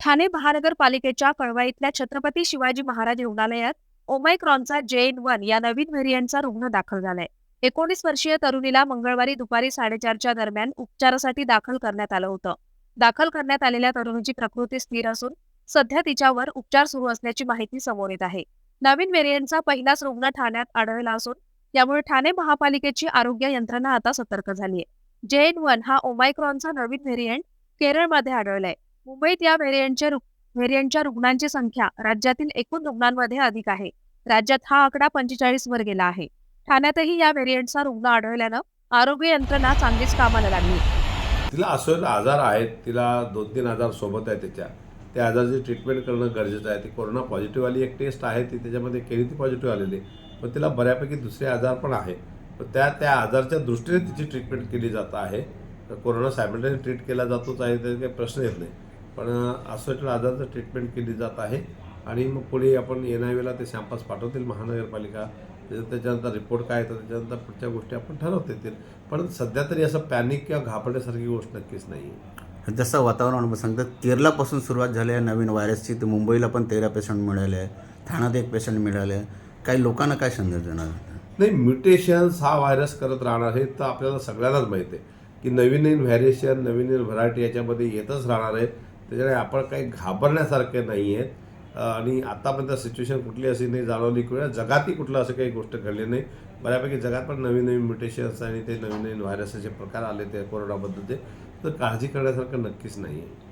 ठाणे महानगरपालिकेच्या कळवा छत्रपती शिवाजी महाराज रुग्णालयात ओमायक्रॉनचा जे एन वन या नवीन व्हेरियंटचा रुग्ण दाखल झालाय. एकोणीस वर्षीय तरुणीला मंगळवारी दुपारी साडेचारच्या दरम्यान उपचारासाठी दाखल करण्यात आलं होतं. दाखल करण्यात आलेल्या तरुणीची प्रकृती स्थिर असून सध्या तिच्यावर उपचार सुरू असल्याची माहिती समोर येत आहे. नवीन व्हेरियंटचा पहिलाच रुग्ण ठाण्यात आढळला असून यामुळे ठाणे महापालिकेची आरोग्य यंत्रणा आता सतर्क झाली आहे जे एन वन हा ओमायक्रॉनचा नवीन व्हेरियंट केरळमध्ये आढळलाय. मुंबईत या व्हेरियंटच्या व्हेरियंटच्या रुग्णांची संख्या राज्यातील एकूण रुग्णांमध्ये अधिक आहे. राज्यात हा आकडा पंचेचाळीस वर गेला आहे. ठाण्यातही या व्हेरियंटचा रुग्ण आढळल्यानं आरोग्य यंत्रणा चांगलीच कामाला लागली. तिला असं आजार आहेत तिला दोन तीन आजार सोबत आहे त्याच्या त्या आजाराची ट्रीटमेंट करणं गरजेचं आहे. ती कोरोना पॉझिटिव्ह आली एक टेस्ट आहे ती त्याच्यामध्ये केली ती पॉझिटिव्ह आलेली पण तिला बऱ्यापैकी दुसरे आजार पण आहे. पण त्या त्या आजारच्या दृष्टीने तिची ट्रीटमेंट केली जात आहे. तर कोरोना सायमल्टेनियस ट्रीट केला जातोच आहे त्याचा काही प्रश्न येत नाही. पण असं आजाराचं ट्रीटमेंट केली जात आहे. आणि मग पुढे आपण एन आय वेला ते सॅम्पल्स पाठवतील महानगरपालिका. त्याच्या- त्याच्यानंतर रिपोर्ट काय येतं त्याच्यानंतर पुढच्या गोष्टी आपण ठरवता येतील. पण सध्या तरी असं पॅनिक किंवा घाबरण्यासारखी गोष्ट नक्कीच नाही. आहे जसं वातावरण सांगतात केरळापासून सुरुवात झाली आहे नवीन व्हायरसची तर मुंबईला पण तेरा पेशंट मिळाले आहे ठाण्यात एक पेशंट मिळाले आहे काही लोकांना काय संदेश देणार नाही म्युटेशन्स हा व्हायरस करत राहणार हे तर आपल्याला सगळ्यांनाच माहिती आहे की नवीन नवीन व्हॅरिएशन नवीन नवीन व्हरायटी याच्यामध्ये येतच राहणार आहे. त्याच्यामुळे आपण काही घाबरण्यासारखे नाही आहेत आणि आतापर्यंत सिच्युएशन कुठली अशी नाही जाणवली किंवा जगातही कुठलं असं काही गोष्ट घडली नाही. बऱ्यापैकी जगात पण नवीन नवीन म्युटेशन्स आणि ते नवीन नवीन व्हायरसचे प्रकार आले ते कोरोनाबद्दल ते तर काळजी करण्यासारखं नक्कीच नाही आहे